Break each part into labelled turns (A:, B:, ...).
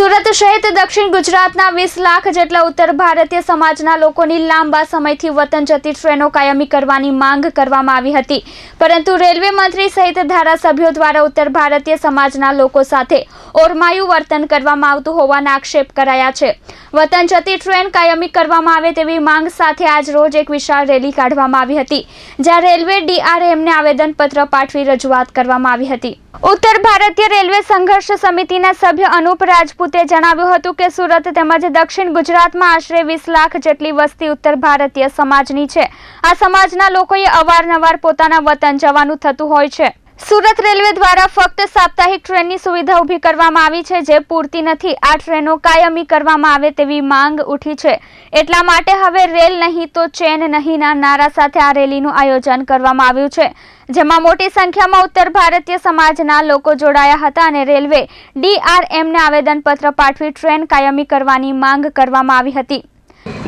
A: Sur Surat સહિત દક્ષિણ ગુજરાતના વીસ લાખ જેટલા ઉત્તર ભારતીય સમાજના લોકોની લાંબા સમયથી વતન જતી ટ્રેનો કાયમી કરવાની માંગ કરવામાં આવી હતી. પરંતુ રેલવે મંત્રી સહિત ધારાસભ્યો દ્વારા ઉત્તર ભારતીય સમાજના લોકો સાથે ઓરમાયું વર્તન કરવામાં આવતું હોવાના આક્ષેપ કરાયા છે. વતન જતી ટ્રેન કાયમી કરવામાં આવે તેવી માંગ સાથે આજ રોજ એક વિશાળ રેલી કાઢવામાં આવી હતી, જ્યાં રેલવે ડીઆરએમને આવેદનપત્ર પાઠવી રજૂઆત કરવામાં આવી હતી. ઉત્તર ભારતીય રેલવે સંઘર્ષ સમિતિના સભ્ય અનુપ રાજપૂતે જણાવ્યું હતું કે સુરત તેમજ દક્ષિણ ગુજરાતમાં આશરે વીસ લાખ જેટલી વસ્તી ઉત્તર ભારતીય સમાજની છે. આ સમાજના લોકોએ અવારનવાર પોતાના વતન જવાનું થતું હોય છે. સુરત રેલવે દ્વારા ફક્ત સાપ્તાહિક ટ્રેનની સુવિધા ઊભી કરવામાં આવી છે, જે પૂરતી નથી. આ ટ્રેનો કાયમી કરવામાં આવે તેવી માંગ ઉઠી છે. એટલા માટે હવે રેલ નહીં તો ચેન નહીંના નારા સાથે આ રેલીનું આયોજન કરવામાં આવ્યું છે. જેમાં મોટી સંખ્યામાં ઉત્તર ભારતીય સમાજના લોકો જોડાયા હતા અને રેલવે ડીઆરએમને આવેદનપત્ર પાઠવી ટ્રેન કાયમી કરવાની માંગ કરવામાં આવી હતી.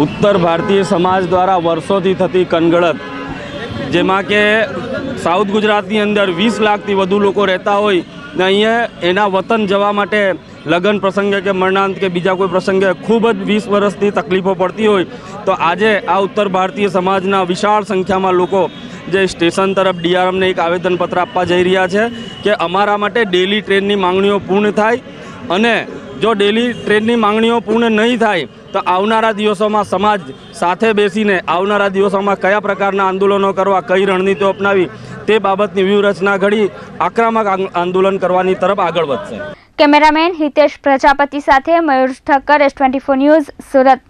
B: ઉત્તર ભારતીય સમાજ દ્વારા વર્ષોથી થતી કનગળત જેમાં કે સાઉથ ગુજરાતની અંદર વીસ લાખથી વધુ લોકો રહેતા હોય ને અહીંયા એના વતન જવા માટે લગ્ન પ્રસંગે કે મરણાંત કે બીજા કોઈ પ્રસંગે ખૂબ જ વીસ વર્ષથી તકલીફો પડતી હોય, તો આજે આ ઉત્તર ભારતીય સમાજના વિશાળ સંખ્યામાં લોકો જે સ્ટેશન તરફ ડીઆરએમને એક આવેદનપત્ર આપવા જઈ રહ્યા છે કે અમારા માટે ડેલી ટ્રેનની માંગણીઓ પૂર્ણ થાય અને જો ડેલી ટ્રેનની માંગણીઓ પૂર્ણ નહીં થાય, તો આવનારા દિવસોમાં સમાજ સાથે બેસીને આવનારા દિવસોમાં કયા પ્રકારના આંદોલનો કરવા, કઈ રણનીતિઓ અપનાવી, તે બાબતની વ્યૂહરચના ઘડી આક્રમક આંદોલન કરવાની તરફ આગળ વધશે.
A: કેમેરામેન હિતેશ પ્રજાપતિ સાથે Mayur Thakkar S twenty news Surat.